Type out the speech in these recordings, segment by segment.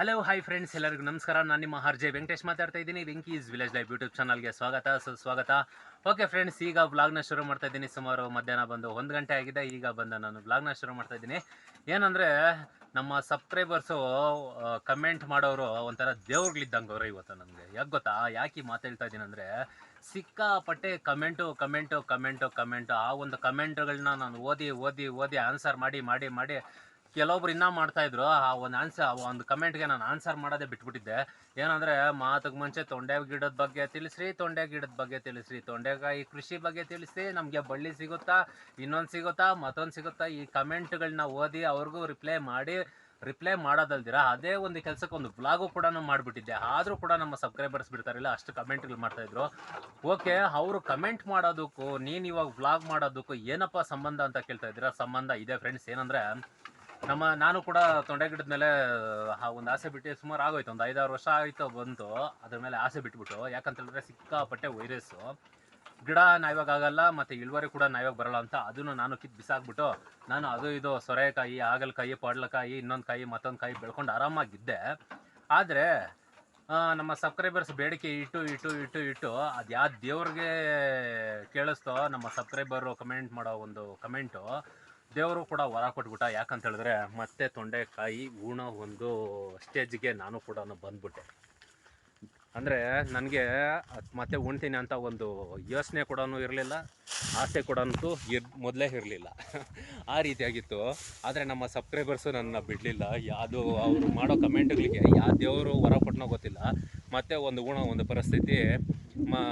Hello hi friends ಎಲ್ಲರಿಗೂ ನಮಸ್ಕಾರ. ನಾನು ನಿಮ್ಮ ಹರ್ಜೆ ವೆಂಕಟೇಶ್ ಮಾತಾಡ್ತಾ ಇದ್ದೀನಿ. ವೆಂಕೀಸ್ ವಿಲೇಜ್ ಲೈಫ್ ಯೂಟ್ಯೂಬ್ ಚಾನಲ್ಗೆ ಸ್ವಾಗತ. ಸುಸ್ವಾಗತ ಓಕೆ ಫ್ರೆಂಡ್ಸ್ ಈಗ ಬ್ಲಾಗ್ನ ಶುರು ಮಾಡ್ತಾ ಇದ್ದೀನಿ. ಸುಮಾರು ಮಧ್ಯಾಹ್ನ ಬಂದು ಒಂದು ಗಂಟೆ ಆಗಿದೆ. ಈಗ ಬಂದು ನಾನು ವ್ಲಾಗ್ನ ಶುರು ಮಾಡ್ತಾ ಇದ್ದೀನಿ. ಏನಂದರೆ, ನಮ್ಮ ಸಬ್ಸ್ಕ್ರೈಬರ್ಸು ಕಮೆಂಟ್ ಮಾಡೋರು ಒಂಥರ ದೇವ್ರುಗಳಿದ್ದಂಗೆ ಅವರು ಇವತ್ತು ನನಗೆ ಯಾಕೆ ಗೊತ್ತಾ? ಯಾಕೆ ಮಾತಾಡ್ತಾ ಇದ್ದೀನಿ ಅಂದರೆ, ಸಿಕ್ಕಾಪಟ್ಟೆ ಕಮೆಂಟು ಕಮೆಂಟು ಕಮೆಂಟು ಕಮೆಂಟು ಆ ಒಂದು ಕಮೆಂಟ್ಗಳನ್ನ ನಾನು ಓದಿ ಓದಿ ಓದಿ ಆನ್ಸರ್ ಮಾಡಿ ಮಾಡಿ ಮಾಡಿ ಕೆಲವೊಬ್ರು ಇನ್ನೂ ಮಾಡ್ತಾ ಇದ್ರು. ಆ ಒಂದು ಆನ್ಸರ್ ಒಂದು ಕಮೆಂಟ್ಗೆ ನಾನು ಆನ್ಸರ್ ಮಾಡೋದೇ ಬಿಟ್ಬಿಟ್ಟಿದ್ದೆ. ಏನಂದ್ರೆ, ಮಾತಿಗೆ ಮುಂಚೆ ತೊಂಡೆ ಗಿಡದ ಬಗ್ಗೆ ತಿಳಿಸ್ರಿ ತೊಂಡೆ ಗಿಡದ ಬಗ್ಗೆ ತಿಳಿಸ್ರಿ. ತೊಂಡೆಕಾಯಿ ಕೃಷಿ ಬಗ್ಗೆ ತಿಳಿಸಿ ನಮಗೆ ಬಳ್ಳಿ ಸಿಗುತ್ತಾ, ಇನ್ನೊಂದು ಸಿಗುತ್ತಾ, ಮತ್ತೊಂದು ಸಿಗುತ್ತಾ, ಈ ಕಮೆಂಟ್ಗಳನ್ನ ಓದಿ ಅವ್ರಿಗೂ ರಿಪ್ಲೈ ಮಾಡಿ ರಿಪ್ಲೈ ಮಾಡೋದಲ್ದಿರ, ಅದೇ ಒಂದು ಕೆಲಸಕ್ಕೆ ಒಂದು ಬ್ಲಾಗು ಕೂಡ ಮಾಡಿಬಿಟ್ಟಿದ್ದೆ. ಆದರೂ ಕೂಡ ನಮ್ಮ ಸಬ್ಸ್ಕ್ರೈಬರ್ಸ್ ಬಿಡ್ತಾರಿಲ್ಲ, ಅಷ್ಟು ಕಮೆಂಟ್ಗಳು ಮಾಡ್ತಾ ಇದ್ರು. ಓಕೆ, ಅವರು ಕಮೆಂಟ್ ಮಾಡೋದಕ್ಕೂ, ನೀನು ಇವಾಗ ವ್ಲಾಗ್ ಮಾಡೋದಕ್ಕೂ ಏನಪ್ಪ ಸಂಬಂಧ ಅಂತ ಕೇಳ್ತಾ ಇದ್ದೀರಾ? ಸಂಬಂಧ ಇದೆ ಫ್ರೆಂಡ್ಸ್ ಏನಂದ್ರೆ ನಮ್ಮ ನಾನು ಕೂಡ ತೊಂಡೆ ಗಿಡದ ಮೇಲೆ ಒಂದು ಆಸೆ ಬಿಟ್ಟು ಸುಮಾರು ಆಗೋಯ್ತು. ಒಂದು ಐದಾರು ವರ್ಷ ಆಯಿತು ಬಂತು, ಅದ್ರ ಮೇಲೆ ಆಸೆ ಬಿಟ್ಬಿಟ್ಟು. ಯಾಕಂತ ಹೇಳಿದ್ರೆ ಸಿಕ್ಕಾಪಟ್ಟೆ ವೈರಸ್ಸು. ಗಿಡ ನಾಯಿವಾಗ ಆಗಲ್ಲ, ಮತ್ತು ಇಳುವರಿ ಕೂಡ ನಾಯಿವಾಗ ಬರಲ್ಲ ಅಂತ ಅದನ್ನು ನಾನು ಕಿತ್ತು ಬಿಸಾಕ್ಬಿಟ್ಟು, ನಾನು ಅದು ಇದು ಸೊರೆಕಾಯಿ, ಹಾಗಲಕಾಯಿ, ಪಡ್ಲಕಾಯಿ, ಇನ್ನೊಂದು ಕಾಯಿ, ಮತ್ತೊಂದು ಕಾಯಿ ಬೆಳ್ಕೊಂಡು ಆರಾಮಾಗಿದ್ದೆ. ಆದರೆ ನಮ್ಮ ಸಬ್ಸ್ಕ್ರೈಬರ್ಸ್ ಬೇಡಿಕೆ ಇಟ್ಟು ಇಟ್ಟು ಇಟ್ಟು ಇಟ್ಟು ಅದು ಯಾವ ದೇವ್ರಿಗೆ ಕೇಳಿಸ್ತೋ, ನಮ್ಮ ಸಬ್ಸ್ಕ್ರೈಬರು ಕಮೆಂಟ್ ಮಾಡೋ ಒಂದು ಕಮೆಂಟು ದೇವರು ಕೂಡ ವರ ಕೊಟ್ಬಿಟ್ಟ. ಯಾಕಂತ ಹೇಳಿದ್ರೆ ಮತ್ತೆ ತೊಂಡೆಕಾಯಿ ಹೂಣ ಒಂದು ಸ್ಟೇಜ್ಗೆ ನಾನು ಕೂಡ ಬಂದ್ಬಿಟ್ಟೆ. ಅಂದರೆ ನನಗೆ ಮತ್ತೆ ಉಣ್ತೀನಿ ಅಂತ ಒಂದು ಯೋಚನೆ ಕೂಡ ಇರಲಿಲ್ಲ. ಆಸೆ ಕೂಡ ಇರ್, ಮೊದಲೇ ಇರಲಿಲ್ಲ. ಆ ರೀತಿಯಾಗಿತ್ತು. ಆದರೆ ನಮ್ಮ ಸಬ್ಸ್ಕ್ರೈಬರ್ಸು ನನ್ನ ಬಿಡಲಿಲ್ಲ. ಯಾವುದು ಅವರು ಮಾಡೋ ಕಮೆಂಟ್ಗಳಿಗೆ ಯಾವ ದೇವರು ವರ ಕೊಟ್ಟನೋ ಗೊತ್ತಿಲ್ಲ. ಮತ್ತೆ ಒಂದು ಗುಣ ಒಂದು ಪರಿಸ್ಥಿತಿ ಮಾ,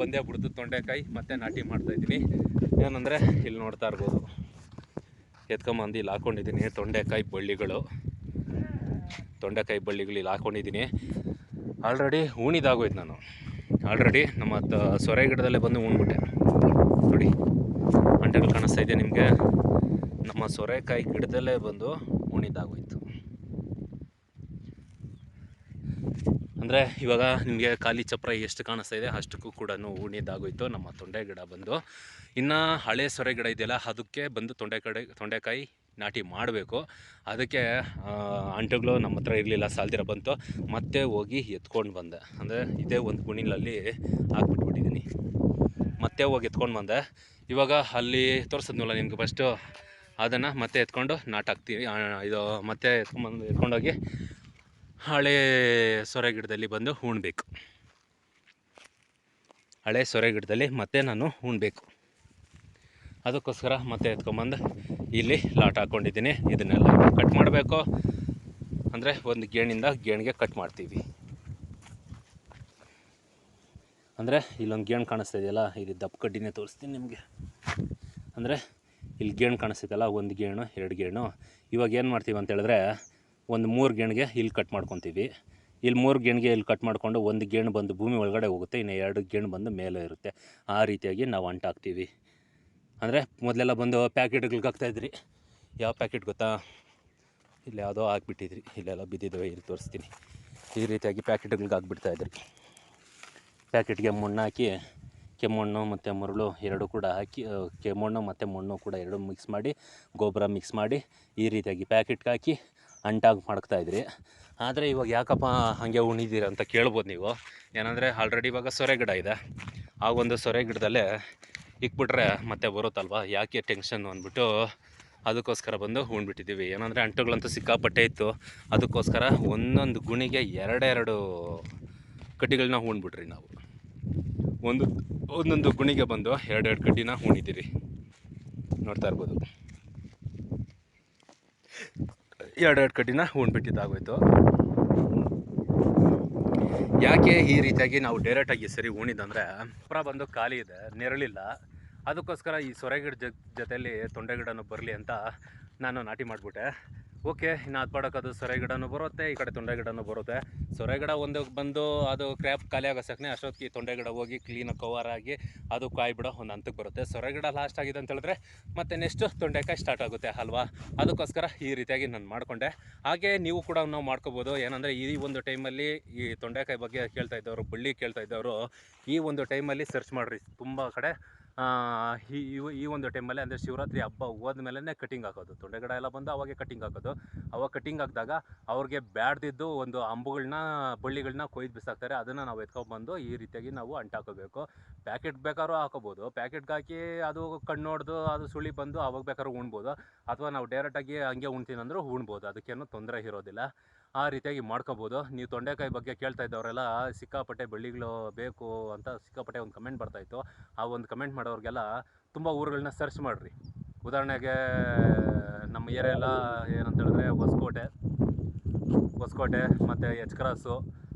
ಬಂದೇ ಬಿಡ್ತು ತೊಂಡೆಕಾಯಿ. ಮತ್ತೆ ನಾಟಿ ಮಾಡ್ತಾಯಿದ್ದೀನಿ ಏನಂದರೆ ಇಲ್ಲಿ ನೋಡ್ತಾ ಇರ್ಬೋದು. ಎತ್ಕೊಂಬಂದು ಇಲ್ಲಿ ಹಾಕ್ಕೊಂಡಿದ್ದೀನಿ ತೊಂಡೆಕಾಯಿ ಬಳ್ಳಿಗಳು. ತೊಂಡೆಕಾಯಿ ಬಳ್ಳಿಗಳು ಇಲ್ಲಿ ಹಾಕ್ಕೊಂಡಿದ್ದೀನಿ ಆಲ್ರೆಡಿ ಉಣಿದಾಗೋಯ್ತು ನಾನು. ಆಲ್ರೆಡಿ ನಮ್ಮ ಸೊರೆ ಗಿಡದಲ್ಲೇ ಬಂದು ಉಣ್ಬಿಟ್ಟೆ ನೋಡಿ ಅಂಟೆಗಳು ಕಾಣಿಸ್ತಾ ಇದೆ ನಿಮಗೆ. ನಮ್ಮ ಸೊರೆಕಾಯಿ ಗಿಡದಲ್ಲೇ ಬಂದು ಉಣಿದಾಗೋಯ್ತು ಅಂದರೆ ಇವಾಗ ನಿಮಗೆ ಖಾಲಿ ಚಪ್ರ ಎಷ್ಟು ಕಾಣಿಸ್ತಾ ಇದೆ ಅಷ್ಟಕ್ಕೂ ಕೂಡ ಉಣಿದಾಗೋಯ್ತು. ನಮ್ಮ ತೊಂಡೆ ಗಿಡ ಬಂದು. ಇನ್ನು ಹಳೆ ಸೊರೆ ಗಿಡ ಇದೆಯಲ್ಲ, ಅದಕ್ಕೆ ಬಂದು ತೊಂಡೆ ಕಡೆ, ತೊಂಡೆಕಾಯಿ ನಾಟಿ ಮಾಡಬೇಕು. ಅದಕ್ಕೆ ಅಂಟುಗಳು ನಮ್ಮ ಹತ್ರ ಇರಲಿಲ್ಲ, ಸಾಲ್ದಿರ ಬಂತು. ಮತ್ತೆ ಹೋಗಿ ಎತ್ಕೊಂಡು ಬಂದೆ. ಅಂದರೆ ಇದೇ ಒಂದು ಗುಣಿಲಲ್ಲಿ ಹಾಕ್ಬಿಟ್ಬಿಟ್ಟಿದ್ದೀನಿ ಮತ್ತೆ ಹೋಗಿ ಎತ್ಕೊಂಡು ಬಂದೆ. ಇವಾಗ ಅಲ್ಲಿ ತೋರಿಸಿದ್ನಲ್ಲ ನಿಮ್ಗೆ ಫಸ್ಟು ಅದನ್ನು ಮತ್ತೆ ಎತ್ಕೊಂಡು ನಾಟಾಕ್ತೀವಿ ಇದು ಮತ್ತೆ ಎತ್ಕೊಂಡ್ಬಂದು ಎತ್ಕೊಂಡೋಗಿ ಹಳೆ ಸೊರೆ ಗಿಡದಲ್ಲಿ ಬಂದು ಉಣ್ಬೇಕು ಹಳೆ ಸೊರೆ ಗಿಡದಲ್ಲಿ ಮತ್ತೆ ನಾನು ಉಣ್ಬೇಕು ಅದಕ್ಕೋಸ್ಕರ ಮತ್ತೆ ಎತ್ಕೊಂಬಂದು ಇಲ್ಲಿ ಲಾಟ್ ಹಾಕ್ಕೊಂಡಿದ್ದೀನಿ. ಇದನ್ನೆಲ್ಲ ಕಟ್ ಮಾಡಬೇಕು. ಅಂದರೆ ಒಂದು ಗೇಣಿಂದ ಗೇಣಿಗೆ ಕಟ್ ಮಾಡ್ತೀವಿ. ಅಂದರೆ ಇಲ್ಲೊಂದು ಗೇಣು ಕಾಣಿಸ್ತಾ ಇದೆಯಲ್ಲ ಇದು ದಪ್ಪ ಕಡ್ಡಿನೇ ತೋರಿಸ್ತೀನಿ ನಿಮಗೆ. ಅಂದರೆ ಇಲ್ಲಿ ಗೇಣು ಕಾಣಿಸ್ತೈತಲ್ಲ ಒಂದು ಗೇಣು, ಎರಡು ಗೇಣು. ಇವಾಗ ಏನು ಮಾಡ್ತೀವಿ ಅಂತ ಹೇಳಿದ್ರೆ ಒಂದು ಮೂರು ಗೇಣಿಗೆ ಇಲ್ಲಿ ಕಟ್ ಮಾಡ್ಕೊತೀವಿ. ಇಲ್ಲಿ ಮೂರು ಗೇಣಿಗೆ ಇಲ್ಲಿ ಕಟ್ ಮಾಡಿಕೊಂಡು ಒಂದು ಗೇಣು ಬಂದು ಭೂಮಿ ಒಳಗಡೆ ಹೋಗುತ್ತೆ, ಇನ್ನು ಎರಡು ಗೇಣು ಬಂದು ಮೇಲೆ ಇರುತ್ತೆ. ಆ ರೀತಿಯಾಗಿ ನಾವು ಅಂಟಾಕ್ತೀವಿ. ಅಂದರೆ ಮೊದಲೆಲ್ಲ ಬಂದು ಪ್ಯಾಕೆಟ್ಗಳಿಗೆ ಹಾಕ್ತಾಯಿದ್ರಿ ಯಾವ ಪ್ಯಾಕೆಟ್ ಗೊತ್ತಾ? ಇಲ್ಲಿ ಯಾವುದೋ ಹಾಕ್ಬಿಟ್ಟಿದ್ರಿ ಇಲ್ಲೆಲ್ಲ ಬಿದ್ದಿದ್ದಾವೆ, ಇಲ್ಲಿ ತೋರಿಸ್ತೀನಿ. ಈ ರೀತಿಯಾಗಿ ಪ್ಯಾಕೆಟ್ಗಳಿಗೆ ಹಾಕ್ಬಿಡ್ತಾಯಿದ್ರಿ ಪ್ಯಾಕೆಟ್ಗೆ ಮಣ್ಣು ಹಾಕಿ, ಕೆಮ್ಮಣ್ಣು ಮತ್ತು ಮರಳು ಎರಡು ಕೂಡ ಹಾಕಿ ಕೆಮ್ಮಣ್ಣು ಮತ್ತು ಮಣ್ಣು ಕೂಡ ಎರಡು ಮಿಕ್ಸ್ ಮಾಡಿ, ಗೊಬ್ಬರ ಮಿಕ್ಸ್ ಮಾಡಿ ಈ ರೀತಿಯಾಗಿ ಪ್ಯಾಕೆಟ್ಗೆ ಹಾಕಿ ಅಂಟಾಗಿ ಮಾಡ್ತಾಯಿದ್ರಿ ಆದರೆ ಇವಾಗ ಯಾಕಪ್ಪ ಹಾಗೆ ಉಣಿದೀರ ಅಂತ ಕೇಳ್ಬೋದು ನೀವು. ಏನಂದರೆ ಆಲ್ರೆಡಿ ಇವಾಗ ಸೊರೆ ಗಿಡ ಇದೆ. ಆ ಒಂದು ಸೊರೆ ಗಿಡದಲ್ಲೇ ಇಕ್ಬಿಟ್ರೆ ಮತ್ತೆ ಬರುತ್ತಲ್ವ? ಯಾಕೆ ಟೆನ್ಷನ್ ಅಂದ್ಬಿಟ್ಟು ಅದಕ್ಕೋಸ್ಕರ ಬಂದು ಉಣ್ಬಿಟ್ಟಿದ್ದೀವಿ. ಏನಂದರೆ ಅಂಟುಗಳಂತೂ ಸಿಕ್ಕಾಪಟ್ಟೆ ಇತ್ತು. ಅದಕ್ಕೋಸ್ಕರ ಒಂದೊಂದು ಗುಣಿಗೆ ಎರಡೆರಡು ಕಡ್ಡಿಗಳನ್ನ ಉಣ್ಬಿಟ್ರಿ ನಾವು. ಒಂದು, ಒಂದೊಂದು ಗುಣಿಗೆ ಬಂದು ಎರಡೆರಡು ಕಡ್ಡಿನ ಉಣಿದ್ದೀರಿ ನೋಡ್ತಾ ಇರ್ಬೋದು. ಎರಡೆರಡು ಕಡ್ಡಿನ ಉಣ್ಬಿಟ್ಟಿದ್ದಾಗೋಯ್ತು ಯಾಕೆ ಈ ರೀತಿಯಾಗಿ ನಾವು ಡೈರೆಕ್ಟಾಗಿ ಸರಿ ಉಣಿದಂದರೆ ಪುರ ಬಂದು ಖಾಲಿ ಇದೆ, ನೆರಳಿಲ್ಲ. ಅದಕ್ಕೋಸ್ಕರ ಈ ಸೊರೆಗಿಡ ಜೊತೆಯಲ್ಲಿ ತೊಂಡೆ ಗಿಡನೂ ಬರಲಿ ಅಂತ ನಾನು ನಾಟಿ ಮಾಡಿಬಿಟ್ಟೆ. ಓಕೆ, ಇನ್ನು ಅದು ಪಡೋಕ್ಕದು ಸೊರೆ ಗಿಡನೂ ಬರುತ್ತೆ, ಈ ಕಡೆ ತೊಂಡೆ ಗಿಡನೂ ಬರುತ್ತೆ. ಸೊರೆ ಗಿಡ ಒಂದು ಬಂದು ಅದು ಕ್ರ್ಯಾಪ್ ಖಾಲಿ ಆಗೋ ಸಕ್ಕನೆ ಅಷ್ಟೊತ್ತಿಗೆ ತೊಂಡೆ ಗಿಡ ಹೋಗಿ ಕ್ಲೀನಾಗಿ ಕವರ್ ಆಗಿ ಅದು ಕಾಯಿ ಬಿಡೋ ಒಂದು ಹಂತಕ್ಕೆ ಬರುತ್ತೆ. ಸೊರೆ ಗಿಡ ಲಾಸ್ಟ್ ಆಗಿದೆ ಅಂತ ಹೇಳಿದ್ರೆ ಮತ್ತೆ ನೆಕ್ಸ್ಟು ತೊಂಡೆಕಾಯಿ ಸ್ಟಾರ್ಟ್ ಆಗುತ್ತೆ ಅಲ್ವಾ? ಅದಕ್ಕೋಸ್ಕರ ಈ ರೀತಿಯಾಗಿ ನಾನು ಮಾಡಿಕೊಂಡೆ. ಹಾಗೆ ನೀವು ಕೂಡ ನಾವು ಮಾಡ್ಕೋಬೋದು. ಏನಂದರೆ ಈ ಒಂದು ಟೈಮಲ್ಲಿ ಈ ತೊಂಡೆಕಾಯಿ ಬಗ್ಗೆ ಕೇಳ್ತಾ ಇದ್ದವರು, ಬಳ್ಳಿ ಕೇಳ್ತಾ ಇದ್ದವರು, ಈ ಒಂದು ಟೈಮಲ್ಲಿ ಸರ್ಚ್ ಮಾಡಿರಿ. ತುಂಬ ಕಡೆ ಈ ಈ ಒಂದು ಟೈಮಲ್ಲಿ ಅಂದರೆ ಶಿವರಾತ್ರಿ ಹಬ್ಬ ಹೋದ್ಮೇಲೆ ಕಟಿಂಗ್ ಹಾಕೋದು. ತೊಂಡೆಗಡ ಎಲ್ಲ ಬಂದು ಅವಾಗೆ ಕಟಿಂಗ್ ಹಾಕೋದು. ಅವಾಗ ಕಟಿಂಗ್ ಹಾಕಿದಾಗ ಅವ್ರಿಗೆ ಬ್ಯಾಡ್ದಿದ್ದು ಒಂದು ಅಂಬುಗಳನ್ನ ಬಳ್ಳಿಗಳನ್ನ ಕೊಯ್ದು ಬಿಸಾಕ್ತಾರೆ. ಅದನ್ನು ನಾವು ಎತ್ಕೊಂಡ್ಬಂದು ಈ ರೀತಿಯಾಗಿ ನಾವು ಅಂಟಾಕೋಬೇಕು. ಪ್ಯಾಕೆಟ್ ಬೇಕಾದ್ರೂ ಹಾಕೋಬೋದು. ಪ್ಯಾಕೆಟ್ಗೆ ಹಾಕಿ ಅದು ಕಣ್ಣು ಹೊಡೆದು ಅದು ಸುಳಿ ಬಂದು ಅವಾಗ ಬೇಕಾದ್ರೂ ಉಣ್ಬೋದು. ಅಥವಾ ನಾವು ಡೈರೆಕ್ಟಾಗಿ ಹಂಗೆ ಉಣ್ತೀನಿ ಅಂದರೂ ಉಣ್ಬೋದು. ಅದಕ್ಕೇನು ತೊಂದರೆ ಇರೋದಿಲ್ಲ. ಆ ರೀತಿಯಾಗಿ ಮಾಡ್ಕೋಬೋದು. ನೀವು ತೊಂಡೆಕಾಯಿ ಬಗ್ಗೆ ಕೇಳ್ತಾ ಇದ್ದವರೆಲ್ಲ, ಸಿಕ್ಕಾಪಟ್ಟೆ ಬೆಳ್ಳಿಗಳು ಬೇಕು ಅಂತ ಸಿಕ್ಕಾಪಟ್ಟೆ ಒಂದು ಕಮೆಂಟ್ ಬರ್ತಾಯಿತ್ತು ಆ ಒಂದು ಕಮೆಂಟ್ ಮಾಡೋರಿಗೆಲ್ಲ ತುಂಬ ಊರುಗಳನ್ನ ಸರ್ಚ್ ಮಾಡಿರಿ. ಉದಾಹರಣೆಗೆ, ನಮ್ಮ ಏರಿಯಾ ಏನಂತ ಹೇಳಿದ್ರೆ ಹೊಸಕೋಟೆ ಹೊಸಕೋಟೆ, ಮತ್ತು ಎಚ್ ಕ್ರಾಸು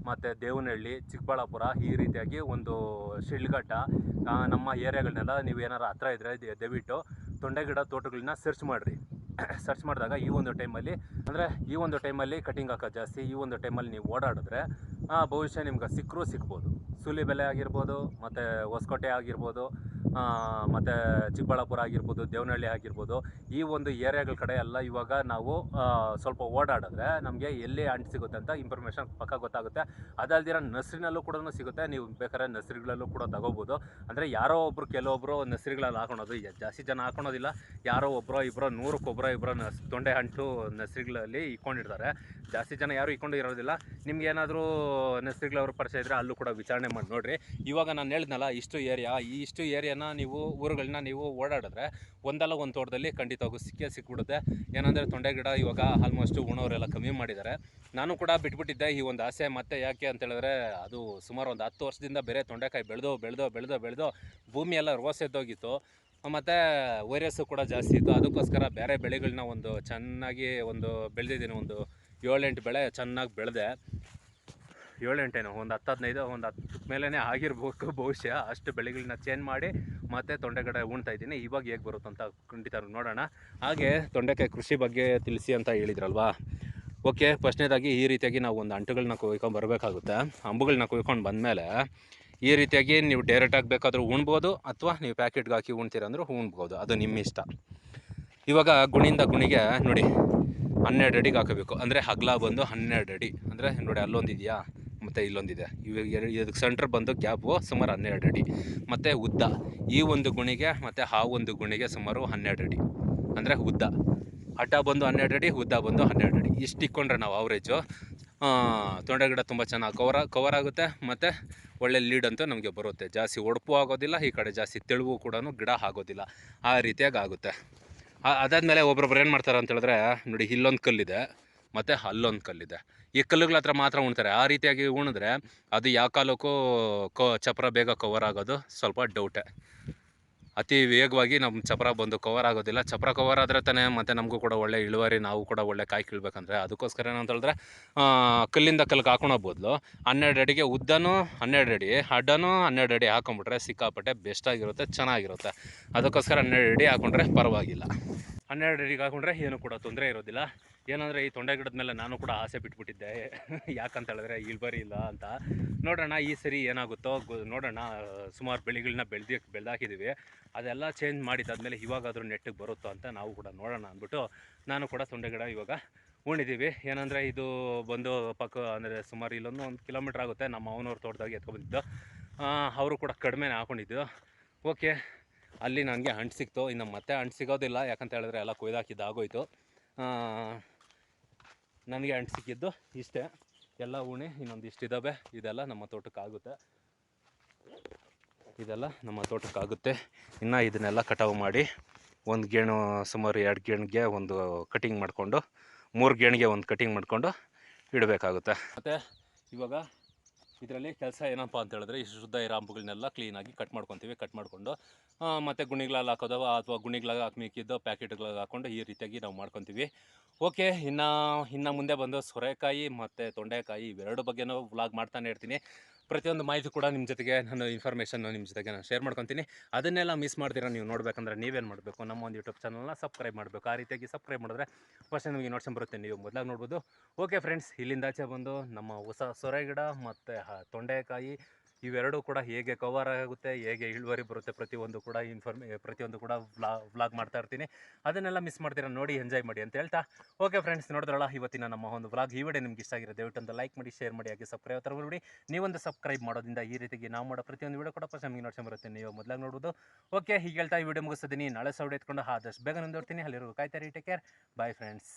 ಮತ್ತು ದೇವನಹಳ್ಳಿ, ಚಿಕ್ಕಬಳ್ಳಾಪುರ ಈ ರೀತಿಯಾಗಿ ಒಂದು ಶಿಳ್ಘಟ್ಟ ನಮ್ಮ ಏರಿಯಾಗಳನ್ನೆಲ್ಲ ನೀವು ಏನಾರು ಹತ್ರ ಇದ್ದರೆ ದಯವಿಟ್ಟು ತೊಂಡೆ ಗಿಡ ತೋಟಗಳನ್ನ ಸರ್ಚ್ ಮಾಡಿರಿ. ಸರ್ಚ್ ಮಾಡಿದಾಗ ಈ ಒಂದು ಟೈಮಲ್ಲಿ ಅಂದರೆ ಈ ಒಂದು ಟೈಮಲ್ಲಿ ಕಟಿಂಗ್ ಹಾಕೋದು ಜಾಸ್ತಿ, ಈ ಒಂದು ಟೈಮಲ್ಲಿ ನೀವು ಓಡಾಡಿದ್ರೆ ಭವಿಷ್ಯ ನಿಮ್ಗೆ ಸಿಕ್ಕರೂ ಸಿಗ್ಬೋದು. ಸೂಲಿಬೆಲೆ ಆಗಿರ್ಬೋದು, ಮತ್ತು ಹೊಸಕೋಟೆ ಆಗಿರ್ಬೋದು ಮತ್ತು ಚಿಕ್ಕಬಳ್ಳಾಪುರ ಆಗಿರ್ಬೋದು, ದೇವನಹಳ್ಳಿ ಆಗಿರ್ಬೋದು, ಈ ಒಂದು ಏರಿಯಾಗಳ ಕಡೆ ಎಲ್ಲ ಇವಾಗ ನಾವು ಸ್ವಲ್ಪ ಓಡಾಡಿದ್ರೆ ನಮಗೆ ಎಲ್ಲಿ ಅಂಟು ಸಿಗುತ್ತೆ ಅಂತ ಇನ್ಫಾರ್ಮೇಷನ್ ಪಕ್ಕ ಗೊತ್ತಾಗುತ್ತೆ. ಅದಲ್ದಿರ ನರ್ಸರಿನಲ್ಲೂ ಕೂಡ ಸಿಗುತ್ತೆ. ನೀವು ಬೇಕಾದ್ರೆ ನರ್ಸರಿಗಳಲ್ಲೂ ಕೂಡ ತಗೋಬೋದು. ಅಂದರೆ ಯಾರೋ ಒಬ್ಬರು ಕೆಲವೊಬ್ಬರು ನರ್ಸರಿಗಳಲ್ಲಿ ಹಾಕೊಳೋದು ಜಾಸ್ತಿ ಜನ ಹಾಕೊಳೋದಿಲ್ಲ. ಯಾರೋ ಒಬ್ಬರೋ ಇಬ್ಬರೋ ನೂರಕ್ಕೊಬ್ಬರೋ ಇಬ್ಬರೋ ನರ್ಸ್, ತೊಂಡೆ ಅಂಟು ನರ್ಸರಿಗಳಲ್ಲಿ ಇಕ್ಕೊಂಡಿರ್ತಾರೆ. ಜಾಸ್ತಿ ಜನ ಯಾರು ಇಕ್ಕೊಂಡು ಇರೋದಿಲ್ಲ. ನಿಮ್ಗೆ ಏನಾದರೂ ನರ್ಸರಿಗಳವ್ರ ಪರಿಚಯ ಇದ್ದರೆ ಅಲ್ಲೂ ಕೂಡ ವಿಚಾರಣೆ ಮಾಡಿ ನೋಡಿರಿ. ಇವಾಗ ನಾನು ಹೇಳಿದ್ನಲ್ಲ, ಇಷ್ಟು ಏರಿಯಾ, ಈ ಇಷ್ಟು ಏರಿಯಾನ ನೀವು, ಊರುಗಳನ್ನ ನೀವು ಓಡಾಡಿದ್ರೆ ಒಂದಲ್ಲ ಒಂದು ತೋಟದಲ್ಲಿ ಖಂಡಿತವಾಗೂ ಸಿಕ್ಕೇ ಸಿಕ್ಬಿಡುತ್ತೆ. ಏನಂದರೆ ತೊಂಡೆ ಗಿಡ ಇವಾಗ ಆಲ್ಮೋಸ್ಟು ಉಣೋರೆಲ್ಲ ಕಮ್ಮಿ ಮಾಡಿದ್ದಾರೆ. ನಾನು ಕೂಡ ಬಿಟ್ಬಿಟ್ಟಿದ್ದೆ ಈ ಒಂದು ಆಸೆ, ಮತ್ತೆ ಯಾಕೆ ಅಂತ ಹೇಳಿದ್ರೆ ಅದು ಸುಮಾರು ಒಂದು ಹತ್ತು ವರ್ಷದಿಂದ ಬೇರೆ ತೊಂಡೆಕಾಯಿ ಬೆಳೆದು ಬೆಳೆದು ಬೆಳೆದು ಬೆಳೆದು ಭೂಮಿ ಎಲ್ಲ ರೋಸ್ ಎದ್ದೋಗಿತ್ತು. ಮತ್ತು ವೈರಸ್ಸು ಕೂಡ ಜಾಸ್ತಿ ಇತ್ತು. ಅದಕ್ಕೋಸ್ಕರ ಬೇರೆ ಬೆಳೆಗಳನ್ನ ಒಂದು ಚೆನ್ನಾಗಿ ಒಂದು ಬೆಳೆದಿದ್ದೀನಿ. ಒಂದು ಏಳೆಂಟು ಬೆಳೆ ಚೆನ್ನಾಗಿ ಬೆಳೆದೆ. ಏಳೆಂಟೇನು, ಒಂದು ಹತ್ತು ಹದಿನೈದು ಒಂದು ಹತ್ತು ಮೇಲೇ ಆಗಿರ್ಬೇಕು. ಬಹುಶಃ ಅಷ್ಟು ಬೆಳೆಗಳನ್ನ ಚೇಂಜ್ ಮಾಡಿ ಮತ್ತೆ ತೊಂಡೆಗಡೆ ಉಣ್ತಾ ಇದ್ದೀನಿ. ಇವಾಗ ಹೇಗೆ ಬರುತ್ತೆ ಅಂತ ಖಂಡಿತ ನೋಡೋಣ. ಹಾಗೆ ತೊಂಡೆಕಾಯಿ ಕೃಷಿ ಬಗ್ಗೆ ತಿಳಿಸಿ ಅಂತ ಹೇಳಿದ್ರಲ್ವಾ? ಓಕೆ, ಫಸ್ಟ್ನೇದಾಗಿ ಈ ರೀತಿಯಾಗಿ ನಾವು ಒಂದು ಅಂಟುಗಳನ್ನ ಕೊಯ್ಕೊಂಡು ಬರಬೇಕಾಗುತ್ತೆ. ಅಂಬುಗಳನ್ನ ಕೊಯ್ಕೊಂಡು ಬಂದಮೇಲೆ ಈ ರೀತಿಯಾಗಿ ನೀವು ಡೈರೆಕ್ಟಾಗಿ ಬೇಕಾದರೂ ಉಣ್ಬೋದು, ಅಥವಾ ನೀವು ಪ್ಯಾಕೆಟ್ಗೆ ಹಾಕಿ ಉಣ್ತೀರಂದ್ರೂ ಉಣ್ಬೋದು. ಅದು ನಿಮ್ಮ ಇಷ್ಟ. ಇವಾಗ ಗುಣಿಯಿಂದ ಗುಣಿಗೆ ನೋಡಿ, ಹನ್ನೆರಡು ಅಡಿಗೆ ಹಾಕಬೇಕು. ಅಂದರೆ ಹಗ್ಲ ಬಂದು ಹನ್ನೆರಡು ಅಡಿ. ಅಂದರೆ ನೋಡಿ ಅಲ್ಲೊಂದು ಇದೆಯಾ ಮತ್ತು ಇಲ್ಲೊಂದಿದೆ. ಇವಾಗ ಎರಡು ಇದಕ್ಕೆ ಸೆಂಟ್ರ್ ಬಂದು ಗ್ಯಾಪು ಸುಮಾರು ಹನ್ನೆರಡು ಅಡಿ. ಮತ್ತು ಉದ್ದ. ಈ ಒಂದು ಗುಣಿಗೆ ಮತ್ತು ಆ ಒಂದು ಗುಣಿಗೆ ಸುಮಾರು ಹನ್ನೆರಡು ಅಡಿ. ಅಂದರೆ ಉದ್ದ. ಅಡ್ಡ ಬಂದು ಹನ್ನೆರಡು ಅಡಿ, ಉದ್ದ ಬಂದು ಹನ್ನೆರಡು ಅಡಿ. ಇಷ್ಟು ಇಕ್ಕೊಂಡ್ರೆ ನಾವು ಅವರೇಜು ತೊಂಡೆ ಗಿಡ ತುಂಬ ಚೆನ್ನಾಗಿ ಕವರ್ ಕವರ್ ಆಗುತ್ತೆ. ಮತ್ತು ಒಳ್ಳೆ ಲೀಡ್ ಅಂತೂ ನಮಗೆ ಬರುತ್ತೆ. ಜಾಸ್ತಿ ಒಡಪು ಆಗೋದಿಲ್ಲ, ಈ ಕಡೆ ಜಾಸ್ತಿ ತೆಳುವು ಕೂಡ ಗಿಡ ಆಗೋದಿಲ್ಲ. ಆ ರೀತಿಯಾಗಿ ಆಗುತ್ತೆ. ಅದಾದಮೇಲೆ ಒಬ್ಬೊಬ್ರು ಏನು ಮಾಡ್ತಾರೆ ಅಂತೇಳಿದ್ರೆ ನೋಡಿ ಇಲ್ಲೊಂದು ಕಲ್ಲಿದೆ. ಮತ್ತು ಅಲ್ಲೊಂದು ಕಲ್ಲಿದೆ. ಈ ಕಲ್ಲುಗಳ ಹತ್ರ ಮಾತ್ರ ಉಣ್ತಾರೆ. ಆ ರೀತಿಯಾಗಿ ಉಣಿದ್ರೆ ಅದು ಯಾವ ಕಾಲಕ್ಕೂ ಕೋ, ಚಪ್ರ ಬೇಗ ಕವರ್ ಆಗೋದು ಸ್ವಲ್ಪ ಡೌಟೆ ಅತಿ ವೇಗವಾಗಿ ನಮ್ಮ ಚಪ್ರ ಬಂದು ಕವರ್ ಆಗೋದಿಲ್ಲ. ಚಪ್ರ ಕವರ್ ಆದರೆ ತಾನೇ ಮತ್ತು ನಮಗೂ ಕೂಡ ಒಳ್ಳೆ ಇಳುವರಿ, ನಾವು ಕೂಡ ಒಳ್ಳೆ ಕಾಯಿ ಕೀಳ್ಬೇಕಂದ್ರೆ. ಅದಕ್ಕೋಸ್ಕರ ಏನಂತ ಹೇಳಿದ್ರೆ ಕಲ್ಲಿಂದ ಕಲ್ಲಿಗೆ ಹಾಕೊಳೋ ಬದಲು ಹನ್ನೆರಡು ಅಡಿಗೆ ಉದ್ದನೂ ಹನ್ನೆರಡು ಅಡಿ, ಅಡ್ಡನೂ ಹನ್ನೆರಡು ಅಡಿ ಹಾಕೊಂಡ್ಬಿಟ್ರೆ ಸಿಕ್ಕಾಪಟ್ಟೆ ಬೆಸ್ಟಾಗಿರುತ್ತೆ ಚೆನ್ನಾಗಿರುತ್ತೆ. ಅದಕ್ಕೋಸ್ಕರ ಹನ್ನೆರಡು ಅಡಿ ಹಾಕೊಂಡ್ರೆ ಪರವಾಗಿಲ್ಲ. ಹನ್ನೆರಡು ಅಡಿಗೆ ಹಾಕೊಂಡ್ರೆ ಏನು ಕೂಡ ತೊಂದರೆ ಇರೋದಿಲ್ಲ. ಏನಂದರೆ ಈ ತೊಂಡೆ ಗಿಡದ ಮೇಲೆ ನಾನು ಕೂಡ ಆಸೆ ಬಿಟ್ಬಿಟ್ಟಿದ್ದೆ. ಯಾಕಂತ ಹೇಳಿದ್ರೆ ಇಳುವರಿ ಇಲ್ಲ ಅಂತ. ನೋಡೋಣ ಈ ಸರಿ ಏನಾಗುತ್ತೋ ನೋಡೋಣ. ಸುಮಾರು ಬೆಳೆಗಳನ್ನ ಬೆಳೆದ ಬೆಳೆದಾಕಿದ್ದೀವಿ ಅದೆಲ್ಲ ಚೇಂಜ್ ಮಾಡಿದ್ದಾದ್ಮೇಲೆ ಇವಾಗಾದರೂ ನೆಟ್ಟಿಗೆ ಬರುತ್ತೋ ಅಂತ ನಾವು ಕೂಡ ನೋಡೋಣ ಅಂದ್ಬಿಟ್ಟು ನಾನು ಕೂಡ ತೊಂಡೆ ಗಿಡ ಇವಾಗ ಉಣಿದ್ದೀವಿ ಏನಂದರೆ ಇದು ಬಂದು ಪಕ್ಕ ಅಂದರೆ ಸುಮಾರು ಇಲ್ಲೊಂದು ಒಂದು ಕಿಲೋಮೀಟ್ರ್ ಆಗುತ್ತೆ. ನಮ್ಮ ಅವನವ್ರ ತೋಟದಾಗ ಎತ್ಕೊಬಂದಿದ್ದು ಅವರು ಕೂಡ ಕಡಿಮೆನೇ ಹಾಕೊಂಡಿದ್ದು. ಓಕೆ. ಅಲ್ಲಿ ನನಗೆ ಹಣ್ಣು ಸಿಕ್ತು. ಇನ್ನು ಮತ್ತೆ ಹಣ್ಣು ಸಿಗೋದಿಲ್ಲ. ಯಾಕಂತ ಹೇಳಿದ್ರೆ ಎಲ್ಲ ಕೊಯ್ದಾಕಿದ್ದು ಆಗೋಯ್ತು ಆ, ನನಗೆ ಹಣ್ಣು ಸಿಕ್ಕಿದ್ದು ಇಷ್ಟೇ. ಎಲ್ಲ ಉಣಿ ಇನ್ನೊಂದು ಇಷ್ಟಿದ್ದಾವೆ ಇದೆಲ್ಲ ನಮ್ಮ ತೋಟಕ್ಕಾಗುತ್ತೆ. ಇದೆಲ್ಲ ನಮ್ಮ ತೋಟಕ್ಕಾಗುತ್ತೆ. ಇನ್ನು ಇದನ್ನೆಲ್ಲ ಕಟಾವು ಮಾಡಿ ಒಂದು ಗೇಣು ಸುಮಾರು ಎರಡು ಗೇಣಿಗೆ ಒಂದು ಕಟಿಂಗ್ ಮಾಡಿಕೊಂಡು ಮೂರು ಗೇಣಿಗೆ ಒಂದು ಕಟಿಂಗ್ ಮಾಡಿಕೊಂಡು ಇಡಬೇಕಾಗುತ್ತೆ. ಮತ್ತು ಇವಾಗ ಇದರಲ್ಲಿ ಕೆಲಸ ಏನಪ್ಪ ಅಂತ ಹೇಳಿದ್ರೆ ಈ ಶುದ್ಧ ಇರೋ ಹಂಪುಗಳನ್ನೆಲ್ಲ ಕ್ಲೀನಾಗಿ ಕಟ್ ಮಾಡ್ಕೊತೀವಿ ಕಟ್ ಮಾಡಿಕೊಂಡು ಮತ್ತು ಗುಣಿಗಳಲ್ಲಿ ಹಾಕೋದು ಅಥವಾ ಗುಣಿಗಳಾಗ ಹಾಕಿ ಪ್ಯಾಕೆಟ್ಗಳಾಗ ಪ್ಯಾಕೆಟ್ಗಳಿಗೆ ಹಾಕ್ಕೊಂಡು ಈ ರೀತಿಯಾಗಿ ನಾವು ಮಾಡ್ಕೊತೀವಿ. ಓಕೆ, ಇನ್ನು ಇನ್ನು ಮುಂದೆ ಬಂದು ಸೊರೆಕಾಯಿ ಮತ್ತು ತೊಂಡೆಕಾಯಿ ಇವೆರಡು ಬಗ್ಗೆನೂ ವ್ಲಾಗ್ ಮಾಡ್ತಾನೆ ಇರ್ತೀನಿ. ಪ್ರತಿಯೊಂದು ಮಾಹಿತಿ ಕೂಡ ನಿಮ್ಮ ಜೊತೆಗೆ ನಾನು ಇನ್ಫಾರ್ಮೇಷನ್ ನಿಮ್ಮ ಜೊತೆಗೆ ನಾನು ಶೇರ್ ಮಾಡ್ಕೊತೀನಿ. ಅದನ್ನೆಲ್ಲ ಮಿಸ್ ಮಾಡ್ತೀರಾ ನೀವು ನೋಡಬೇಕಂದ್ರೆ ನೀವೇನು ಮಾಡಬೇಕು? ನಮ್ಮ ಒಂದು ಯೂಟ್ಯೂಬ್ ಚಾನಲ್ನ ಸಬ್ಸ್ಕ್ರೈಬ್ ಮಾಡಬೇಕು. ಆ ರೀತಿಯಾಗಿ ಸಬ್ಸ್ಕ್ರೈಬ್ ಮಾಡಿದ್ರೆ ಫಸ್ಟ್ ನಿಮಗೆ ನೋಡ್ಸ್ಕೊಂಡ್ ಬರುತ್ತೆ. ನೀವು ಮೊದಲಾಗಿ ನೋಡ್ಬೋದು. ಓಕೆ ಫ್ರೆಂಡ್ಸ್ ಇಲ್ಲಿಂದಾಚೆ ಬಂದು ನಮ್ಮ ಹೊಸ ಸೊರೆ ಗಿಡ ಮತ್ತು ತೊಂಡೆಕಾಯಿ ಇವೆರಡೂ ಕೂಡ ಹೇಗೆ ಕವರ್ ಆಗುತ್ತೆ, ಹೇಗೆ ಇಳುವರಿ ಬರುತ್ತೆ ಪ್ರತಿಯೊಂದು ಕೂಡ ಇನ್ಫಾರ್ಮೇ ಪ್ರತಿಯೊಂದು ಕೂಡ ವ್ಲಾ ವ್ಲಾಗ್ ಮಾಡ್ತಾ ಇರ್ತೀನಿ. ಅದನ್ನೆಲ್ಲ ಮಿಸ್ ಮಾಡ್ತೀರಾ ನೋಡಿ ಎಂಜಾಯ್ ಮಾಡಿ ಅಂತ ಹೇಳ್ತಾ. ಓಕೆ ಫ್ರೆಂಡ್ಸ್ ನೋಡಿದ್ರಲ್ಲ, ಇವತ್ತಿನ ನಮ್ಮ ಒಂದು ವ್ಲಾಗ್ ಈ ವಿಡಿಯೋ ನಿಮ್ಗೆ ಇಷ್ಟ ಆಗಿರೋ ದಯವಿಟ್ಟು ಲೈಕ್ ಮಾಡಿ ಶೇರ್ ಮಾಡಿ, ಹಾಗೆ ಸಬ್ಸ್ಕ್ರೈಬ್ ತರ ನೋಡಿ ನೀವೊಂದು ಸಬ್ಸ್ಕ್ರೈಬ್ ಮಾಡೋದ್ರಿಂದ ಈ ರೀತಿಗೆ ನಾವು ಮಾಡೋ ಪ್ರತಿಯೊಂದು ವಿಡಿಯೋ ಕೂಡ ಫಸ್ಟ್ ನಮಗೆ ನೋಡ್ಕೊಂಡು ಬರುತ್ತೆ. ನೀವು ಮೊದಲಾಗಿ ನೋಡ್ಬೋದು ಓಕೆ ಹೀಗೆ ಹೇಳ್ತಾ ಈ ವಿಡಿಯೋ ಮುಗಿಸ್ತೀನಿ. ನಾಳೆ ಸೌಡ್ ಎತ್ಕೊಂಡು ಆದಷ್ಟು ಬೇಗ ಮುಂದುವರ್ತೀನಿ ಅಲ್ಲಿರೋ ಕಾಯ್ತಾರೆ ಟೇಕ್ ಕೇರ್ ಬಾಯ್ ಫ್ರೆಂಡ್ಸ್